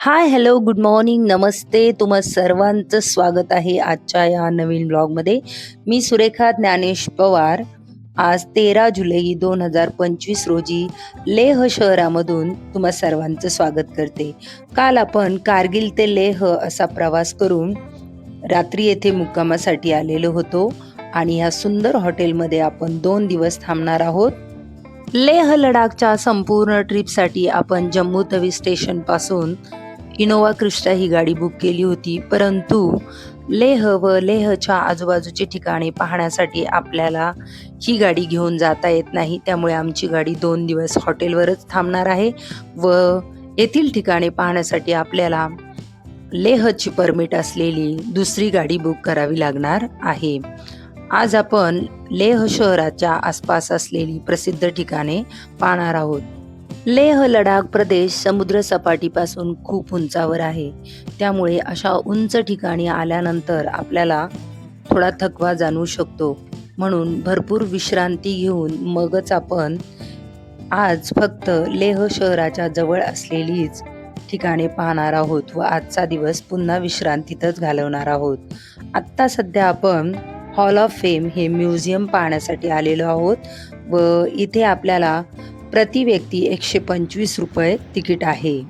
हाय, hello, good morning, नमस्ते. तुम्हा सर्वांचं स्वागत आहे आजच्या या नवीन ब्लॉगमध्ये. मी सुरेखा ज्ञानेश पवार. आज 13 जुलै 2025 रोजी लेह शहरामधून तुम्हा सर्वांचं स्वागत करते. काल आपण कारगिल ते लेह असा प्रवास करून रात्री येथे मुक्कामासाठी आलेलो होतो आणि ह्या सुंदर हॉटेलमध्ये आपण दोन दिवस थांबणार आहोत. लेह लडाखच्या संपूर्ण ट्रिपसाठी आपण जम्मू तवी स्टेशनपासून इनोवा क्रिस्टा ही गाडी बुक केली होती परंतु लेह व लेहच्या आजूबाजूची ठिकाणे पाहण्यासाठी आपल्याला ही गाडी घेऊन जाता येत नाही. त्यामुळे आमची गाडी दोन दिवस हॉटेलवरच थांबणार आहे व येथील ठिकाणे पाहण्यासाठी आपल्याला लेहची परमिट असलेली दुसरी गाडी बुक करावी लागणार आहे. आज आपण लेह शहराच्या आसपास असलेली प्रसिद्ध ठिकाणे पाहणार आहोत. लेह लडाख प्रदेश समुद्र सपाटीपासून खूप उंचावर आहे. त्यामुळे अशा उंच ठिकाणी आल्यानंतर आपल्याला थोडा थकवा जाणवू शकतो. म्हणून भरपूर विश्रांती घेऊन मगच आपण आज फक्त लेह शहराच्या जवळ असलेलीच ठिकाणे पाहणार आहोत व आजचा दिवस पुन्हा विश्रांतीतच घालवणार आहोत. आत्ता सध्या आपण हॉल ऑफ फेम हे म्युझियम पाहण्यासाठी आलेलो आहोत व इथे आपल्याला प्रति व्यक्ती एकशे पंचवीस रुपये तिकीट आहे.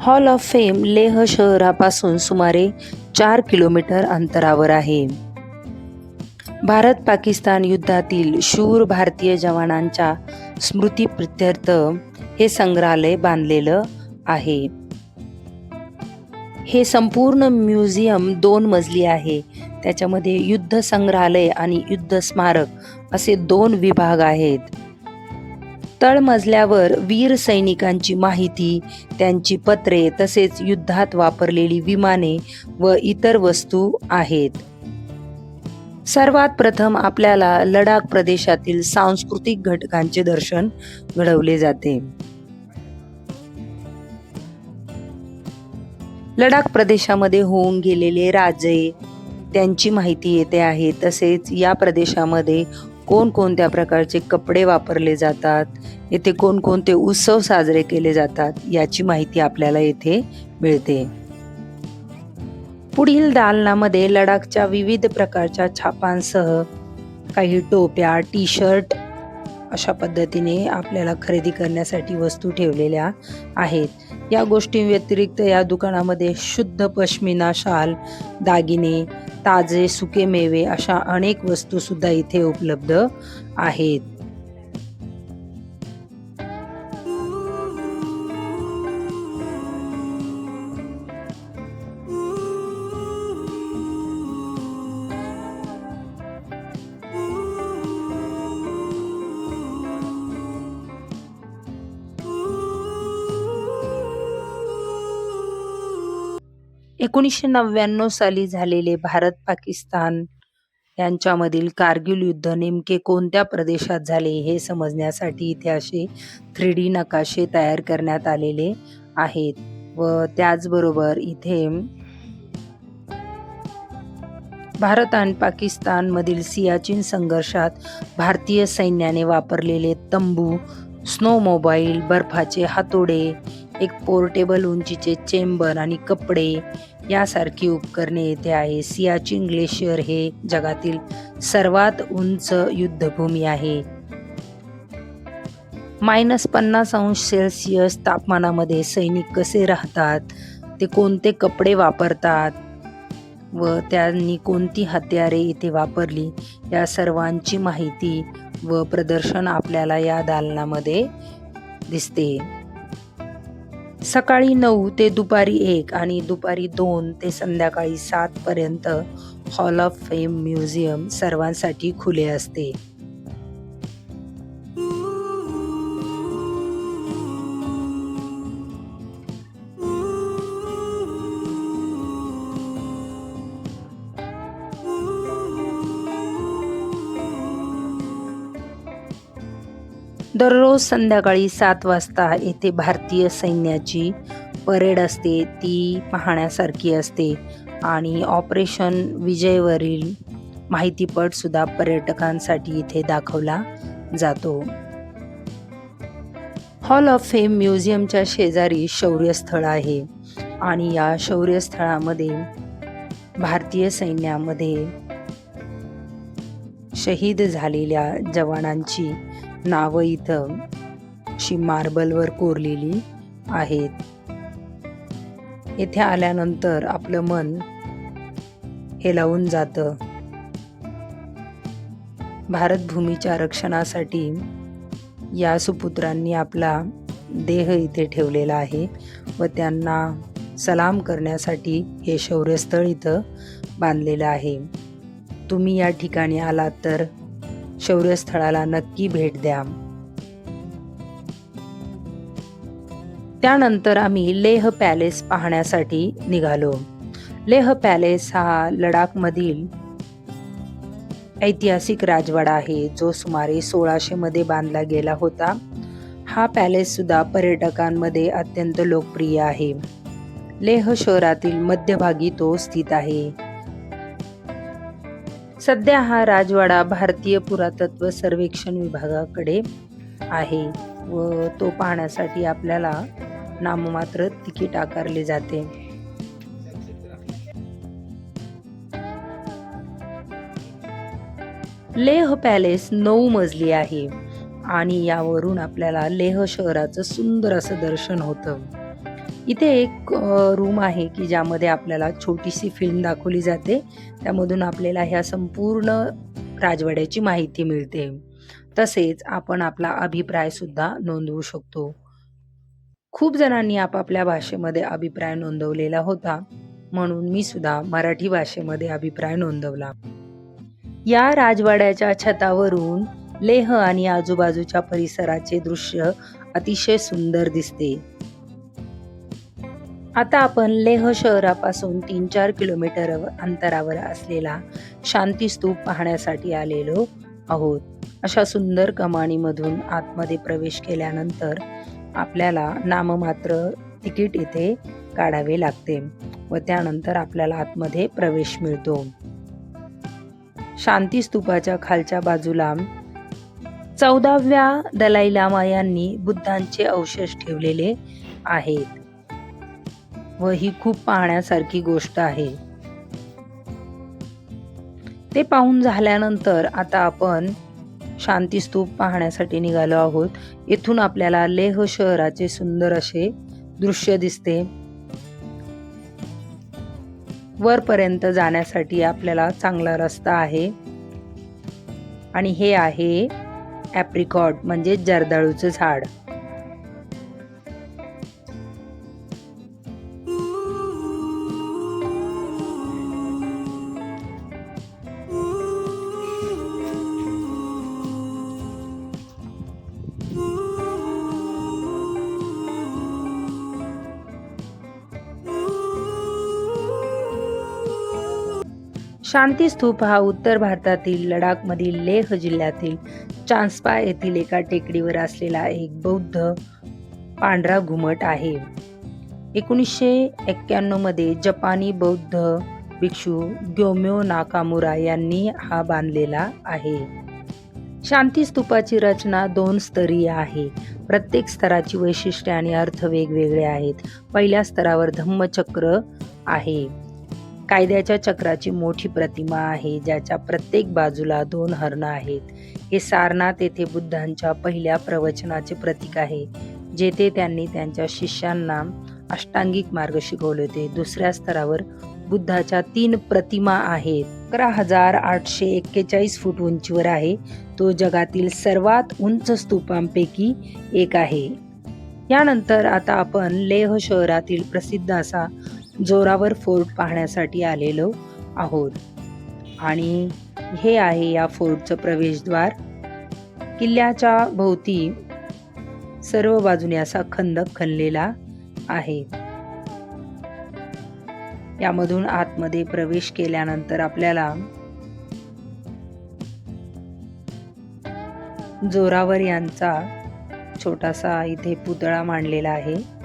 हॉल ऑफ फेम लेह शहरापासून सुमारे चार किलोमीटर अंतरावर आहे. भारत पाकिस्तान युद्धातील शूर भारतीय जवानांच्या स्मृतीप्रित्यर्थ हे संग्रहालय बांधलेलं आहे. हे संपूर्ण म्युझियम दोन मजली आहे. त्याच्यामध्ये युद्ध संग्रहालय आणि युद्ध स्मारक असे दोन विभाग आहेत. तळमजल्यावर वीर सैनिकांची माहिती त्यांची पत्रे तसेच युद्धात वापरलेली विमाने व इतर वस्तू आहेत. सर्वात प्रथम आपल्याला लडाख प्रदेशातील सांस्कृतिक घटकांचे दर्शन घडवले जाते. लडाख प्रदेशामध्ये होऊन गेलेले राजे त्यांची माहिती येते आहे. तसेच या प्रदेशामध्ये कोणकोणत्या प्रकारचे कपडे वापरले जातात येथे कोणकोणते उत्सव साजरे केले जातात याची माहिती आपल्याला येथे मिळते. पुढील दालनामध्ये लडाखच्या विविध प्रकारच्या छापांसह काही टोप्या टी शर्ट अशा पद्धतीने आपल्याला खरेदी करण्यासाठी वस्तू ठेवलेल्या आहेत. या गोष्टी व्यतिरिक्त या दुकानामध्ये शुद्ध पश्मिना शाल दागिने ताजे सुके मेवे अशा अनेक वस्तूसुद्धा इथे उपलब्ध आहेत. एकोणीसशे नव्याण्णव साली झालेले भारत पाकिस्तान यांच्यामधील कारगिल युद्ध नेमके कोणत्या प्रदेशात झाले हे समजण्यासाठी इथे असे थ्री डी नकाशे तयार करण्यात आलेले आहेत व त्याचबरोबर इथे भारत आणि पाकिस्तानमधील सियाचीन संघर्षात भारतीय सैन्याने वापरलेले तंबू स्नो मोबाईल बर्फाचे हातोडे एक पोर्टेबल उंचीचे चेंबर आणि कपडे यासारखी उपकरणे येथे आहे सियाचिन ग्लेशियर हे जगातील सर्वात उंच युद्धभूमी आहे. मायनस पन्नास अंश सेल्सिअस तापमानामध्ये सैनिक कसे राहतात? ते कोणते कपडे वापरतात? व त्यांनी कोणती हत्यारे इथे वापरली? या सर्वांची माहिती व प्रदर्शन आपल्याला या दालनामध्ये दिसते. सकाळी नऊ ते दुपारी एक आणि दुपारी दोन ते संध्याकाळी सात पर्यंत हॉल ऑफ फेम म्युझियम सर्वांसाठी खुले असते. दररोज संध्याकाळी सात वाजता येथे भारतीय सैन्याची परेड असते. ती पाहण्यासारखी असते आणि ऑपरेशन विजयवरील माहितीपटसुद्धा पर्यटकांसाठी इथे दाखवला जातो. हॉल ऑफ फेम म्युझियमच्या शेजारी शौर्यस्थळ आहे आणि या शौर्यस्थळामध्ये भारतीय सैन्यामध्ये शहीद झालेल्या जवानांची नावं इथं अशी मार्बलवर कोरलेली आहेत. येथे आल्यानंतर आपलं मन हेलावून जातं. भारतभूमीच्या रक्षणासाठी या सुपुत्रांनी आपला देह इथे ठेवलेला आहे व त्यांना सलाम करण्यासाठी हे शौर्यस्थळ इथं बांधलेलं आहे. तुम्ही या ठिकाणी आलात तर शौर्यस्थळाला नक्की भेट द्या. त्यानंतर आम्ही लेह पॅलेस पाहण्यासाठी निघालो. लेह पॅलेस हा लडाखमधील ऐतिहासिक राजवाडा आहे जो सुमारे सोळाशे मध्ये बांधला गेला होता. हा पॅलेस सुद्धा पर्यटकांमध्ये अत्यंत लोकप्रिय आहे. लेह शहरातील मध्यभागी तो स्थित आहे. सध्या हा राजवाडा भारतीय पुरातत्व सर्वेक्षण विभागाकडे आहे व तो पाहण्यासाठी आपल्याला नाममात्र तिकीट आकारले जाते. लेह पॅलेस नऊ मजली आहे आणि यावरून आपल्याला लेह शहराचं सुंदर असं दर्शन होतं. इथे एक रूम आहे की ज्यामध्ये आपल्याला छोटीशी फिल्म दाखवली जाते. त्यामधून आपल्याला ह्या संपूर्ण राजवाड्याची माहिती मिळते. तसेच आपण आपला अभिप्राय सुद्धा नोंदवू शकतो. खूप जणांनी आपापल्या भाषेमध्ये अभिप्राय नोंदवलेला होता. म्हणून मी सुद्धा मराठी भाषेमध्ये अभिप्राय नोंदवला. या राजवाड्याच्या छतावरून लेह आणि आजूबाजूच्या परिसराचे दृश्य अतिशय सुंदर दिसते. आता आपण लेह शहरापासून तीन चार किलोमीटर अंतरावर असलेला शांती स्तूप पाहण्यासाठी आलेलो आहोत. अशा सुंदर कमानीमधून आतमध्ये प्रवेश केल्यानंतर आपल्याला नाममात्र तिकीट इथे काढावे लागते व त्यानंतर आपल्याला आतमध्ये प्रवेश मिळतो. शांती स्तूपाच्या खालच्या बाजूला चौदाव्या दलाई लामा यांनी बुद्धांचे अवशेष ठेवलेले आहेत. व ही खूप पाहण्यासारखी गोष्ट आहे. ते पाहून झाल्यानंतर आता आपण शांती स्तूप पाहण्यासाठी निघालो आहोत. येथून आपल्याला लेह शहराचे सुंदर असे दृश्य दिसते. वरपर्यंत जाण्यासाठी आपल्याला चांगला रस्ता आहे. आणि हे आहे ॲप्रिकॉट म्हणजे जर्दाळूचं झाड. शांती स्तूप हा उत्तर भारतातील लडाखमधील लेह जिल्ह्यातील चान्सपा येथील एका टेकडीवर असलेला एक बौद्ध पांढरा घुमट आहे. एकोणीसशे एक्क्याण्णवमध्ये जपानी बौद्ध भिक्षू ग्योम्यो नाकामुरा यांनी हा बांधलेला आहे. शांती स्तूपाची रचना दोन स्तरीय आहे. प्रत्येक स्तराची वैशिष्ट्ये आणि अर्थ वेगवेगळे आहेत. पहिल्या स्तरावर धम्मचक्र आहे. कायद्याच्या चक्राची मोठी प्रतिमा आहे ज्याच्या प्रत्येक बाजूला दोन हरण आहेत. हे सारनाथ येथे बुद्धांच्या पहिल्या प्रवचनाचे प्रतीक आहे जेथे त्यांनी त्यांच्या शिष्यांना अष्टांगिक मार्ग शिकवले होते. दुसऱ्या स्तरावर बुद्धाच्या तीन प्रतिमा आहेत. अकरा हजार आठशे एक्केचाळीस फूट उंचीवर आहे. तो जगातील सर्वात उंच स्तूपांपैकी एक आहे. यानंतर आता आपण लेह शहरातील प्रसिद्ध असा जोरावर फोर्ट पाहण्यासाठी आलेलो आहोत. आणि हे आहे या फोर्टचं प्रवेशद्वार. किल्ल्याच्या भोवती सर्व बाजूने असा खंदक खणलेला आहे. यामधून आतमध्ये प्रवेश केल्यानंतर आपल्याला जोरावर यांचा छोटासा इथे पुतळा मांडलेला आहे.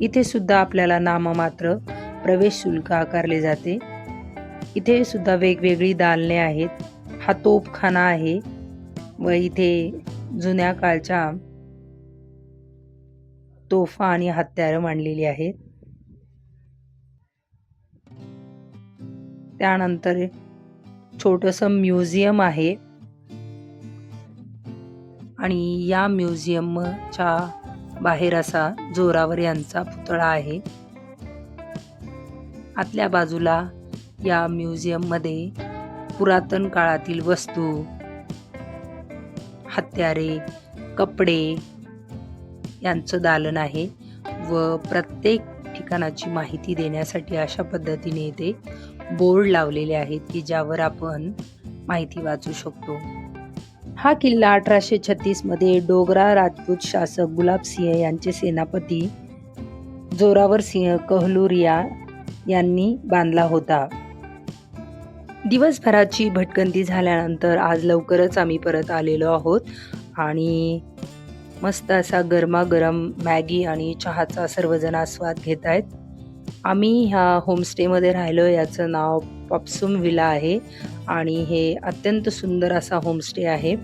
इथे सुद्धा आपल्याला नाममात्र प्रवेश शुल्क आकारले जाते. इथे सुद्धा वेगवेगळी दालने आहेत. हा तोपखाना आहे व इथे जुन्या काळच्या तोफा आणि हत्यारं मांडलेली आहेत. त्यानंतर छोटंसं म्युझियम आहे. आणि या म्युझियमच्या बाहेर असा जोरावर यांचा पुतळा आहे. आतल्या बाजूला या म्युझियममध्ये पुरातन काळातील वस्तू हत्यारे कपडे यांचं दालन आहे व प्रत्येक ठिकाणाची माहिती देण्यासाठी अशा पद्धतीने येथे बोर्ड लावलेले आहेत की ज्यावर आपण माहिती वाचू शकतो. हा किल्ला अठराशे छत्तीसमध्ये डोगरा राजपूत शासक गुलाब सिंह यांचे सेनापती जोरावर सिंह कहलुरिया यांनी बांधला होता. दिवसभराची भटकंती झाल्यानंतर आज लवकरच आम्ही परत आलेलो आहोत आणि मस्त असा गरमागरम मॅगी आणि चहाचा सर्वजण आस्वाद घेत आहेत आम्ही ह्या होमस्टेमध्ये राहिलो याचं नाव पॉप्सुम विला आहे. आणि हे अत्यंत सुंदर असा होमस्टे आहे.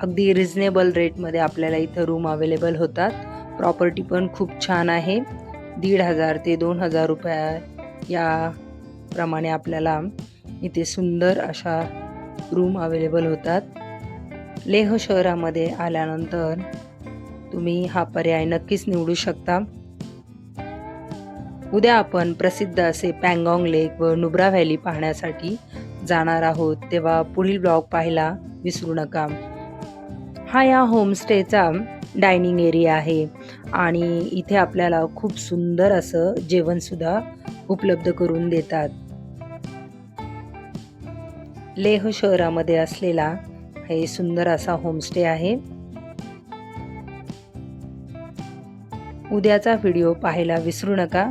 अगदी रिजनेबल रेटमध्ये आपल्याला इथं रूम अवेलेबल होतात. प्रॉपर्टी पण खूप छान आहे. दीड हजार ते दोन हजार रुपया या प्रमाणे आपल्याला इथे सुंदर अशा रूम अवेलेबल होतात. लेह शहरामध्ये आल्यानंतर तुम्ही हा पर्याय नक्कीच निवडू शकता. उद्या आपण प्रसिद्ध असे पँगॉंग लेक व नुब्रा व्हॅली पाहण्यासाठी जाणार आहोत तेव्हा पुढील ब्लॉग पाहायला विसरू नका. हा या होमस्टेचा डायनिंग एरिया आहे आणि इथे आपल्याला खूप सुंदर असं जेवणसुद्धा उपलब्ध करून देतात. लेह शहरामध्ये असलेला हे सुंदर असा होमस्टे आहे. उद्याचा व्हिडिओ पाहायला विसरू नका.